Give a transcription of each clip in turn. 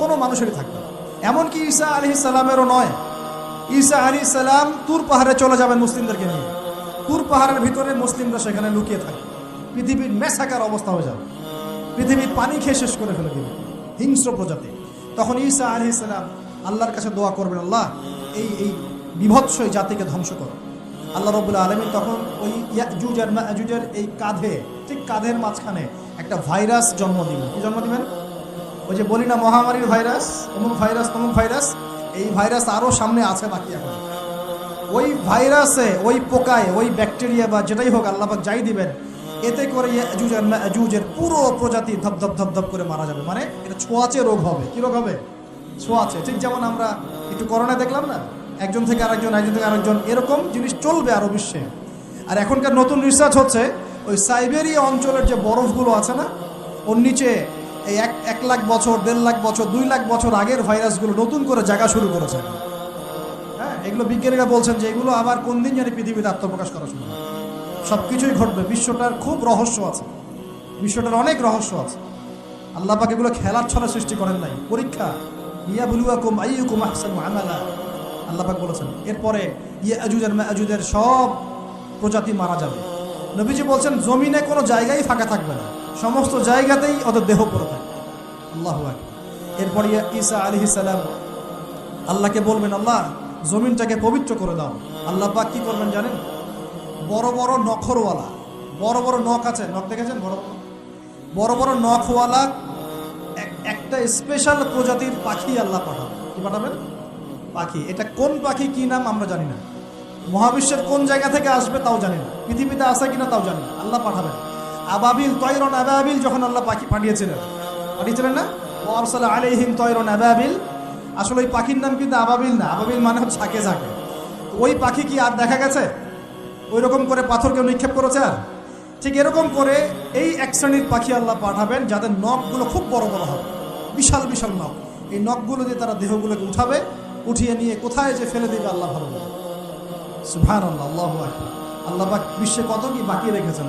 কোনো মানুষেরই থাকবে এমনকি ঈসা আলি সালামেরও নয়। ঈসা আলি সালাম তুর পাহাড়ে চলে যাবেন মুসলিমদেরকে নিয়ে। তুর পাহাড়ের ভিতরে মুসলিমরা সেখানে লুকিয়ে থাকে। পৃথিবীর মেসাকার অবস্থা হয়ে যাবে। পৃথিবীর পানি খেয়ে শেষ করে ফেলে দিবে। হিংস্র প্রজাতি। তখন ঈসা আলি সালাম আল্লাহর কাছে দোয়া করবেন, আল্লাহ, এই এই বিভৎস এই জাতিকে ধ্বংস করো। আল্লাহ রবুল্লা আলমী তখন ওই ইয়াজুজ এই কাঁধে, ঠিক কাঁধের মাঝখানে একটা ভাইরাস জন্ম দিবেন কি জন্ম দিবেন ওই যে বলি না, মহামারীর ভাইরাস অমুক ভাইরাস তমুক ভাইরাস, এই ভাইরাস আরও সামনে আছে বাকি এখন। ওই ভাইরাসে, ওই পোকায়, ওই ব্যাকটেরিয়া বা যেটাই হোক আল্লাপাক যাই দিবেন, এতে করে জুজের পুরো প্রজাতি ধপ ধপ ধপ ধপ করে মারা যাবে। মানে এটা ছোঁয়াচে রোগ হবে। কি রোগ হবে? ছোঁয়াচে। ঠিক যেমন আমরা একটু করোনা দেখলাম না? একজন থেকে আরেকজন, একজন থেকে আরেকজন, এরকম জিনিস চলবে আরও বিশ্বে। আর এখনকার নতুন রিসার্চ হচ্ছে, ওই সাইবেরিয়া অঞ্চলের যে বরফগুলো আছে না, ওর নিচে এই এক এক লাখ বছর, দেড় লাখ বছর, দুই লাখ বছর আগের ভাইরাসগুলো নতুন করে জায়গা শুরু করেছে। হ্যাঁ এগুলো বিজ্ঞানীরা বলছেন যে এগুলো আবার কোন দিন জানি পৃথিবীতে আত্মপ্রকাশ করা শুরু সব কিছুই ঘটবে, বিশ্বটার খুব রহস্য আছে। বিশ্বটার অনেক রহস্য আছে। আল্লাহ পাক এগুলো খেলার ছলে সৃষ্টি করেন নাই। পরীক্ষা ইয়া বুলুয়াকুম আইয়ুকুম আহসানু আমালা। আল্লাহ পাক বলেছেন, এরপরে ইয়া আজুজের মাজুজের সব প্রজাতি মারা যাবে। নবীজি বলছেন, জমিনে কোনো জায়গায় ফাঁকা থাকবে না। সমস্ত জায়গাতেই ওদের দেহ পড়ে থাকবে আল্লাহ এরপরে ঈসা আলী সালাম আল্লাহকে বলবেন, আল্লাহ, জমিনটাকে পবিত্র করে দাও। আল্লাহ পাক কি করবেন জানেন? বড় বড় নখরওয়ালা, বড় বড় নখ আছে, নখ দেখেছেন? বড় বড়। বড় নখওয়ালা, এক- একটা স্পেশাল প্রজাতির পাখি আল্লাহ পাঠাবেন। কি পাঠাবেন? পাখি। এটা কোন পাখি, কি নাম আমরা জানি না। মহাবিশ্বের কোন জায়গা থেকে আসবে তাও জানি না। পৃথিবীতে আসে কিনা তাও জানি না। আল্লাহ পাঠাবেন। আবাবিল তৈরন আবাবিল যখন আল্লাহ পাখি পাঠিয়েছিলেন। পাঠিয়েছিলেন না? ও আরসাল আলাইহিম তৈরন আবাবিল। আসলে ওই পাখির নাম কিন্তু আবাবিল না। আবাবিল মানে হচ্ছে ঝাঁকে ঝাঁকে ওই পাখি কি আর দেখা গেছে? ওই রকম করে পাথর কেউ নিক্ষেপ করেছে আর? ঠিক এরকম করে এই এক শ্রেণির পাখি আল্লাহ পাঠাবেন যাদের নখগুলো খুব বড় বড় হবে। বিশাল বিশাল নখ। এই নখগুলো দিয়ে তারা দেহগুলোকে উঠাবে, উঠিয়ে নিয়ে কোথায় যে ফেলে দেবে আল্লাহ ভালো সুভান আল্লাহ আল্লাহ আল্লাহ বিশ্বে কত কি বাকি রেখেছেন।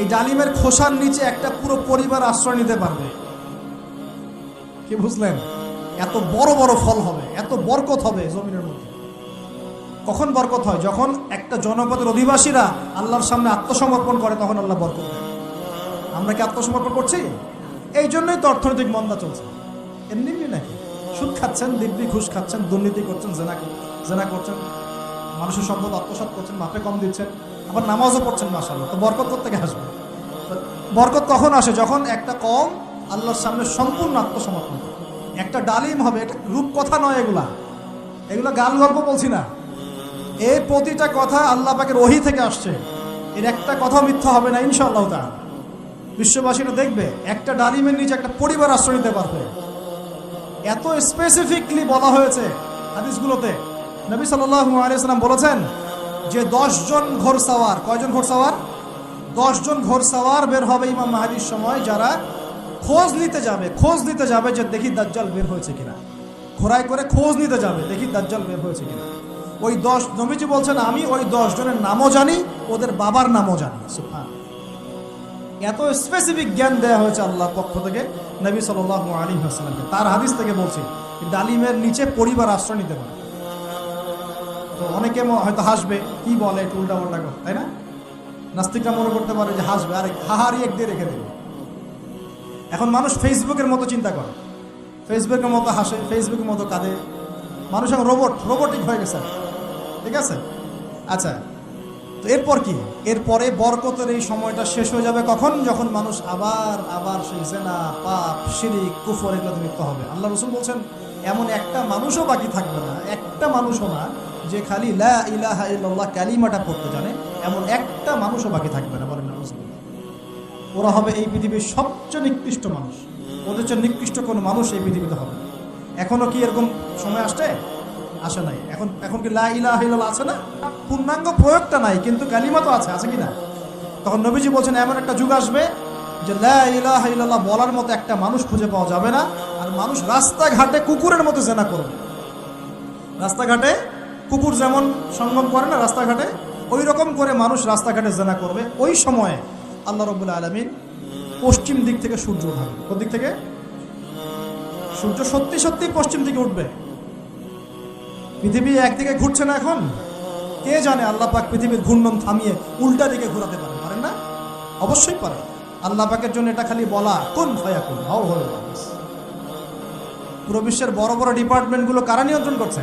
এই ডালিমের খোসার নিচে একটা পুরো পরিবার আশ্রয় নিতে পারবে। কি বুঝলেন? এত বড় বড় ফল হবে, এত বরকত হবে জমিনের মধ্যে। কখন বরকত হয়? যখন একটা জনপদের অধিবাসীরা আল্লাহর সামনে আত্মসমর্পণ করে, তখন আল্লাহ বরকত দেয় আমরা কি আত্মসমর্পণ করছি? এই জন্যই তো অর্থনৈতিক মন্দা চলছে। এমনি এমনি নাকি? সুদ খাচ্ছেন, দিব্যি ঘুষ খাচ্ছেন, দুর্নীতি করছেন, জেনা জেনা করছেন। মানুষের সম্পদ আত্মসাৎ করছেন, মাপে কম দিচ্ছেন। আবার নামাজও পড়ছেন মাসাল্লাহ তো বরকত থেকে আসবে? বরকত কখন আসে? যখন একটা কম আল্লাহর সামনে সম্পূর্ণ আত্মসমর্পণ একটা ডালিম হবে, এটা রূপকথা নয় এগুলা। এগুলো গাল গল্প বলছি না। এই প্রতিটা কথা আল্লাহ পাকের ওহি থেকে আসছে। এর একটা কথা মিথ্যা হবে না, ইনশাআল্লাহ তা বিশ্ববাসীরা দেখবে, একটা ডালিমের নিচে একটা পরিবার আশ্রয় নিতে পারবে। এত স্পেসিফিকলি বলা হয়েছে হাদিসগুলোতে। নবী আলাইহি সাল্লাম বলেছেন যে জন ঘোর সাওয়ার, কয়জন ঘোর সাওয়ার? জন ঘোর সাওয়ার বের হবে ইমাম মাহাদির সময় যারা খোঁজ নিতে যাবে, খোঁজ নিতে যাবে যে দেখি দাজ্জাল বের হয়েছে কিনা। ঘোড়ায় করে খোঁজ নিতে যাবে, দেখি দাজ্জাল বের হয়েছে কিনা। ওই দশ, নবীজি বলছেন, আমি ওই দশ জনের নামও জানি, ওদের বাবার নামও জানি। এত স্পেসিফিক জ্ঞান দেওয়া হয়েছে আল্লাহর পক্ষ থেকে নবী সাল আলী হাসলামকে তার হাদিস থেকে বলছি ডালিমের নিচে পরিবার আশ্রয় নিতে পারে। তো অনেকে হয়তো হাসবে কি বলে একটু উল্টা উল্টা কথা, তাই না? নাস্তিকরা মনে করতে পারে যে হাসবে আরে হাহারি এক দিয়ে রেখে দেবে। এখন মানুষ ফেসবুকের মতো চিন্তা করে। ফেসবুকের মতো হাসে ফেসবুকের মতো কাঁদে। মানুষ এখন রোবট রোবোটিক হয়ে গেছে। ঠিক আছে? আচ্ছা তো এরপর কি? এরপরে বরকতের এই সময়টা শেষ হয়ে যাবে কখন? যখন মানুষ আবার আবার সেই জেনা পাপ শিরিক কুফর এগুলোতে লিপ্ত হবে। আল্লাহ রসুল বলছেন এমন একটা মানুষও বাকি থাকবে না একটা মানুষও না যে খালি লা ইলাহা ইল্লাল্লাহ কালিমাটা পড়তে জানে, এমন একটা মানুষও বাকি থাকবে না, বলেন ওরা হবে এই পৃথিবীর সবচেয়ে নিকৃষ্ট মানুষ। ওদের চেয়ে নিকৃষ্ট কোনো মানুষ এই পৃথিবীতে হবে না। এখনও কি এরকম সময় আসছে? আসে নাই। এখন এখন কি লা আছে না? পূর্ণাঙ্গ প্রয়োগটা নাই, কিন্তু কালিমা তো আছে আছে কি না? তখন নবীজি বলছেন, এমন একটা যুগ আসবে যে লা ইলাহা বলার মতো একটা মানুষ খুঁজে পাওয়া যাবে না, আর মানুষ রাস্তাঘাটে কুকুরের মতো জেনা করবে। রাস্তাঘাটে কুকুর যেমন সঙ্গম করে না রাস্তাঘাটে ওই রকম করে মানুষ রাস্তাঘাটে জেনা করবে। ওই সময়ে আল্লাহ রবুল্লা আলমিন পশ্চিম দিক থেকে সূর্য উঠাবে। কোন দিক থেকে? সূর্য সত্যি সত্যি পশ্চিম দিকে উঠবে। পৃথিবী একদিকে ঘুরছে না এখন। কে জানে আল্লাহ পাক পৃথিবীর ঘূর্ণন থামিয়ে উল্টা দিকে ঘোরাতে পারে। পারেন না? অবশ্যই পারে আল্লাহ পাকের জন্য এটা খালি বলা, কোন ভয়া কোন হাও যাবে। পুরো বিশ্বের বড় বড় ডিপার্টমেন্টগুলো কারা নিয়ন্ত্রণ করছে?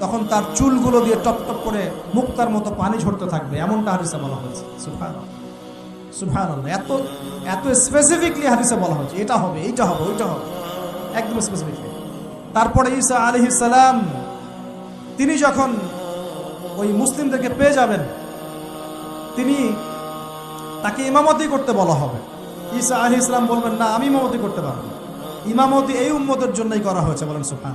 তখন তার চুলগুলো দিয়ে টপ টপ করে মুক্তার মতো পানি ঝরতে থাকবে, এমনটা হারিসে বলা হয়েছে। সুফান সুফান এত এত স্পেসিফিকলি হাদিসে বলা হয়েছে, এটা হবে, এইটা হবে, ওইটা হবে। একদম স্পেসিফিকলি তারপরে ঈসা আলী সালাম, তিনি যখন ওই মুসলিমদেরকে পেয়ে যাবেন, তিনি তাকে ইমামতি করতে বলা হবে। ঈসা আলী ইসলাম বলবেন, না, আমি ইমামতি করতে পারব ইমামতি এই উম্মতের জন্যই করা হয়েছে, বলেন সুফান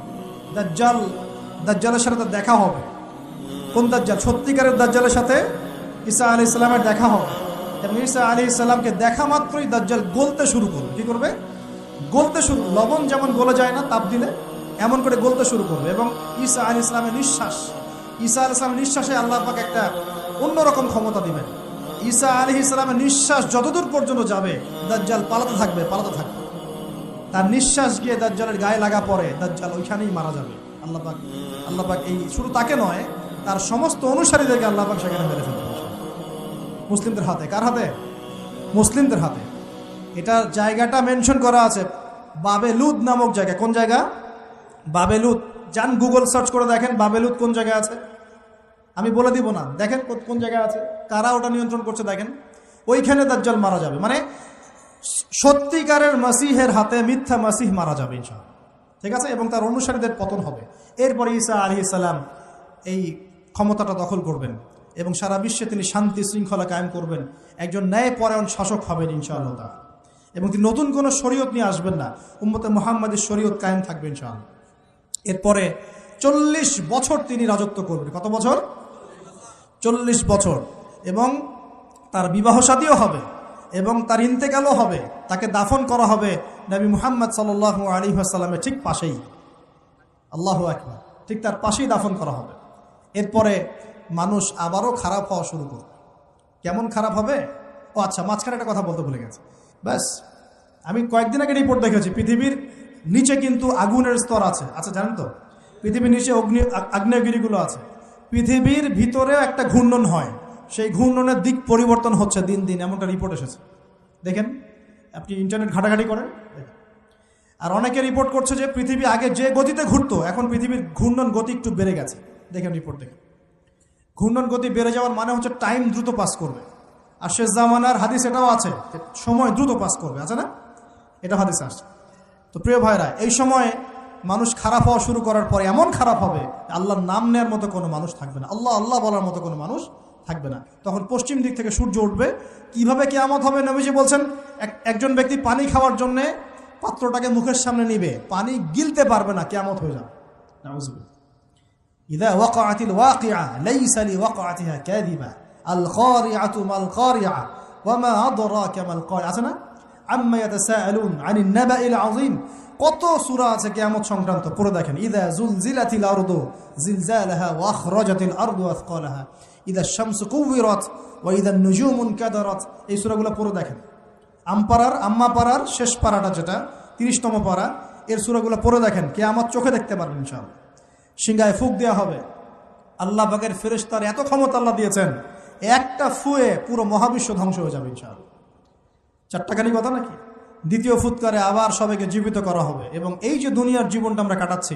দাজ্জাল, দাজ্জালের সাথে দেখা হবে। কোন দাজ্জাল? সত্যিকারের দাজ্জালের সাথে ঈসা আলি ইসলামের দেখা হবে। এবং ঈসা আলী ইসলামকে দেখা মাত্রই দাজ্জাল গলতে শুরু করবে। কি করবে? গলতে শুরু লবণ যেমন গলে যায় না, তাপ দিলে এমন করে গলতে শুরু করবে। এবং ঈসা আলী ইসলামের নিঃশ্বাস, ঈসা আলী ইসলামের নিঃশ্বাসে আল্লাহ পাক একটা অন্যরকম ক্ষমতা দিবেন। ঈসা আলী ইসলামের নিঃশ্বাস যতদূর পর্যন্ত যাবে, দাজ্জাল পালাতে থাকবে পালাতে থাকবে। তার নিঃশ্বাস গিয়ে দাজ্জালের গায়ে লাগা পরে দাজ্জাল ওইখানেই মারা যাবে। আল্লাহ পাক আল্লাহ পাক এই শুধু তাকে নয়, তার সমস্ত অনুসারীদেরকে আল্লাহ পাক সেখানে মেরে ফেলবে। মুসলিমদের হাতে, কার হাতে? মুসলিমদের হাতে। এটা জায়গাটা মেনশন করা আছে বাবেলুদ নামক জায়গা কোন জায়গা? বাবেলুদ যান গুগল সার্চ করে দেখেন বাবেলুদ কোন জায়গায় আছে। আমি বলে দিব না, দেখেন কোন জায়গায় আছে। কারা ওটা নিয়ন্ত্রণ করছে দেখেন। ওইখানে দাজ্জাল মারা যাবে। মানে সত্যিকারের মাসিহের হাতে মিথ্যা মাসিহ মারা যাবে, ইনশাআল্লাহ। ঠিক আছে? এবং তার অনুসারীদের পতন হবে। এরপরে ঈসা আলী সালাম এই ক্ষমতাটা দখল করবেন এবং সারা বিশ্বে তিনি শান্তি শৃঙ্খলা কায়েম করবেন। একজন ন্যায়পরায়ণ শাসক হবেন, ইনশাআল্লাহ। তাআলা। এবং তিনি নতুন কোনো শরীয়ত নিয়ে আসবেন না। উম্মতে মোহাম্মদের শরীয়ত কায়েম থাকবে, ইনশাআল্লাহ। এরপরে চল্লিশ বছর তিনি রাজত্ব করবেন। কত বছর? চল্লিশ বছর। এবং তার বিবাহ সাদীও হবে। এবং তার ইন্তেকালও হবে। তাকে দাফন করা হবে নবী মুহাম্মদ সাল আলী আসাল্লামের ঠিক পাশেই। আল্লাহ একবার ঠিক তার পাশেই দাফন করা হবে। এরপরে মানুষ আবারও খারাপ হওয়া শুরু করবে। কেমন খারাপ হবে? ও আচ্ছা মাঝখানে একটা কথা বলতে ভুলে গেছে। ব্যাস, আমি কয়েকদিন আগে রিপোর্ট দেখেছি, পৃথিবীর নিচে কিন্তু আগুনের স্তর আছে। আচ্ছা জানেন তো? পৃথিবীর নিচে অগ্নি আগ্নেয়গিরিগুলো আছে। পৃথিবীর ভিতরেও একটা ঘূর্ণন হয়। সেই ঘূর্ণনের দিক পরিবর্তন হচ্ছে দিন দিন, এমনটা রিপোর্ট এসেছে। দেখেন, আপনি ইন্টারনেট ঘাটাঘাটি করেন আর অনেকে রিপোর্ট করছে যে পৃথিবী আগে যে গতিতে ঘুরতো, এখন পৃথিবীর ঘূর্ণন গতি একটু বেড়ে গেছে। দেখেন রিপোর্ট দেখেন। ঘূর্ণন গতি বেড়ে যাওয়ার মানে হচ্ছে টাইম দ্রুত পাস করবে। আর শেষ জামানার হাদিস এটাও আছে সময় দ্রুত পাস করবে, আছে না? এটা হাদিস আসছে। তো প্রিয় ভাইরা, এই সময়ে মানুষ খারাপ হওয়া শুরু করার পরে এমন খারাপ হবে, আল্লাহর নাম নেওয়ার মতো কোনো মানুষ থাকবে না। আল্লাহ আল্লাহ বলার মতো কোনো মানুষ থাকবে না তখন পশ্চিম দিক থেকে সূর্য উঠবে কিভাবে কেয়ামত হবে নবীজি বলছেন এক- একজন ব্যক্তি পানি খাওয়ার জন্যে পাত্রটাকে মুখের সামনে নিবে পানি গিলতে পারবে না কেয়ামত হয়ে যাবে নাউজুবিল্লাহ إذا وقعت الواقعة ليس لوقعتها كاذبة القارعة ما القارعة وما أدراك ما القارعة আছে না عما يتساءلون عن النبأ العظيم কত সূরা আছে কিয়ামত সংক্রান্ত পড়ে দেখেন ইদা জুলজিলাতিল আরদু জিলজালাহা ওয়া আখরাজাতিল আরদু আথকালাহা ইদা শামসু কুওয়িরাত ওয়া ইদা নুজুমু কাদারাত। এই সূরাগুলো পড়ে দেখেন। আমপাড়ার আম্মা পাড়ার শেষ পাড়াটা যেটা, তিরিশতম পাড়া, এর সূরাগুলো পড়ে দেখেন, কিয়ামত চোখে দেখতে পারবেন ইনশাআল্লাহ। সিংহায় ফুক দেওয়া হবে। আল্লাহ বাগের ফেরেশতার এত ক্ষমতা আল্লাহ দিয়েছেন, একটা ফুয়ে পুরো মহাবিশ্ব ধ্বংস হয়ে যাবে ইনশাআল্লাহ। চারটাখানি কথা নাকি? দ্বিতীয় ফুৎকারে আবার সবাইকে জীবিত করা হবে। এবং এই যে দুনিয়ার জীবনটা আমরা কাটাচ্ছি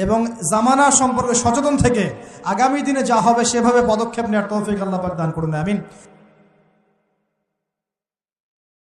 এবং জামানা সম্পর্কে সচেতন থেকে আগামী দিনে যা হবে সেভাবে পদক্ষেপ নেওয়ার তৌফিক আল্লাহ পাক দান করুন, আমিন।